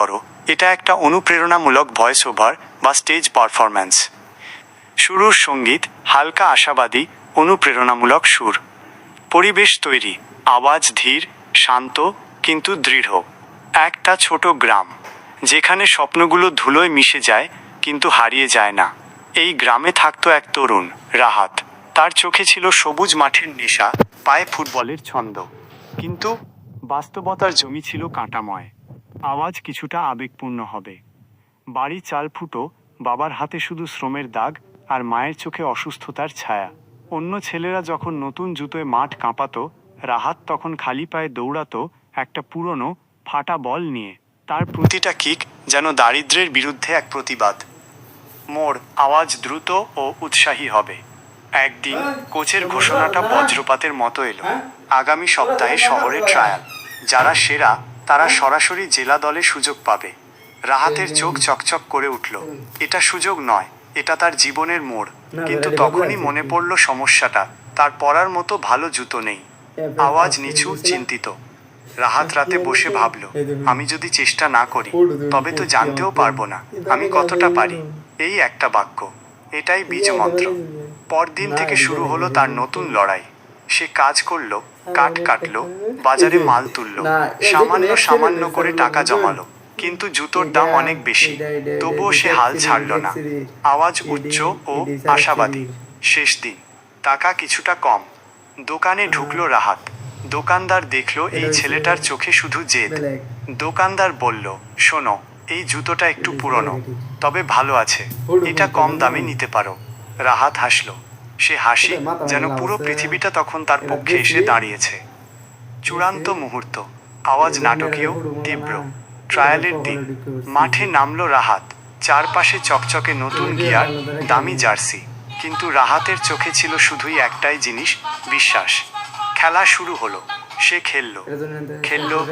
করো, এটা একটা অনুপ্রেরণামূলক ভয়েস ওভার বা স্টেজ পারফরম্যান্স শুরুর সংগীত হালকা আশাবাদী, অনুপ্রেরণামূলক সুর। পরিবেশ তৈরি, আওয়াজ ধীর, শান্ত, কিন্তু দৃঢ়। একটা ছোট গ্রাম, যেখানে স্বপ্নগুলো ধুলোয় মিশে যায়, কিন্তু হারিয়ে যায় না। এই গ্রামে থাকতো এক তরুণ, রাহাত। তার চোখে ছিল সবুজ মাঠের নেশা, পায়ে ফুটবলের ছন্দ। কিন্তু বাস্তবতার জমি ছিল কাঁটাময়। আওয়াজ কিছুটা আবেগপূর্ণ হবে। বাড়ি চাল ফুটো বাবার হাতে শুধু শ্রমের দাগ আর মায়ের চোখে অসুস্থতার ছায়া। অন্য ছেলেরা যখন নতুন জুতোয় মাঠ কাঁপাতো, রাহাত তখন খালি পায়ে দৌড়াতো একটা পুরনো, ফাটা বল নিয়ে। তার প্রতিটা কিক যেন দারিদ্র্যের বিরুদ্ধে এক প্রতিবাদ। মোর আওয়াজ দ্রুত ও উৎসাহী হবে। একদিন কোচের ঘোষণাটা বজ্রপাতের মতো এলো। আগামী সপ্তাহে শহরে ট্রায়াল। যারা সেরা তারা সরাসরি জেলা দলে সুযোগ পাবে। রাহাতের চোখ চকচক করে উঠল। এটা সুযোগ নয়, এটা তার জীবনের মোড়। কিন্তু তখনই মনে পড়ল সমস্যাটা। তার পরার মতো ভালো জুতো নেই। আওয়াজ নিচু, চিন্তিত। রাহাত রাতে বসে ভাবল, আমি যদি চেষ্টা না করি, তবে তো জানতেও পারব না। আমি কতটা পারি? এই একটা বাক্য। এটাই বীজমন্ত্র। পরদিন থেকে শুরু হলো তার নতুন লড়াই। সে কাজ করল কাঠ কাটলো বাজারে মাল তুললো। সামান্য সামান্য করে টাকা জমালো কিন্তু জুতোর দাম অনেক বেশি। তবুও সে হাল ছাড়ল না। আওয়াজ উচ্চ ও আশাবাদী। শেষ দিন। টাকা কিছুটা কম। দোকানে ঢুকলো রাহাত। দোকানদার দেখল এই ছেলেটার চোখে শুধু জেদ। দোকানদার বলল শোনো এই জুতোটা একটু পুরনো তবে ভালো আছে। এটা কম দামে নিতে পারো। রাহাত হাসলো সে হাসি যেন পুরো পৃথিবীটা তখন তার পক্ষে এসে দাঁড়িয়েছে। চূড়ান্ত মুহূর্ত আওয়াজ নাটকীয় তীব্র। ট্রায়ালের দিন মাঠে নামলো রাহাত। চারপাশে চকচকে নতুন গিয়ার দামি জার্সি। কিন্তু রাহাতের চোখে ছিল শুধুই একটাই জিনিস বিশ্বাস। খেলা শুরু হলো সে খেললো। খেললো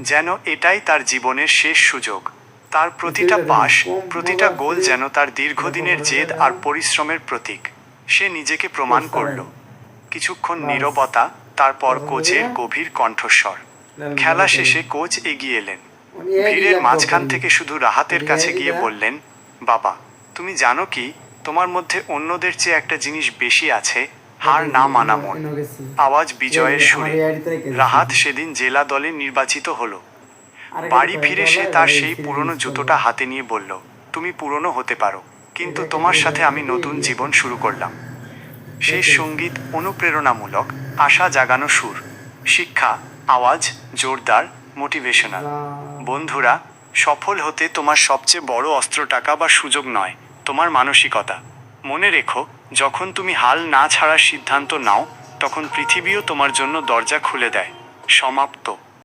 যেন এটাই তার জীবনের শেষ সুযোগ। তার প্রতিটা পাশ প্রতিটা গোল যেন তার দীর্ঘদিনের জেদ আর পরিশ্রমের প্রতীক। সে নিজেকে প্রমাণ করল। কিছুক্ষণ নীরবতা তারপর কোচের গভীর কণ্ঠস্বর। খেলা শেষে কোচ এগিয়ে এলেন। ভিড়ের মাঝখান থেকে শুধু রাহাতের কাছে গিয়ে বললেন বাবা তুমি জানো কি? তোমার মধ্যে অন্যদের চেয়ে একটা জিনিস বেশি আছে হার না মানা মন। আওয়াজ বিজয়ের সুরে। রাহাত সেদিন জেলা দলে নির্বাচিত হলো। বাড়ি ফিরে সে তার সেই পুরনো জুতোটা হাতে নিয়ে বলল তুমি পুরনো হতে পারো। কিন্তু তোমার সাথে আমি নতুন জীবন শুরু করলাম। শেষ সংগীত অনুপ্রেরণামূলক, আশা জাগানো সুর, শিক্ষা, আওয়াজ, জোরদার, মোটিভেশনাল। বন্ধুরা, সফল হতে তোমার সবচেয়ে বড় অস্ত্র টাকা বা সুযোগ নয়, তোমার মানসিকতা। মনে রেখো, যখন তুমি হাল না ছাড়ার সিদ্ধান্ত নাও, তখন পৃথিবীও তোমার জন্য দরজা খুলে দেয়। সমাপ্ত।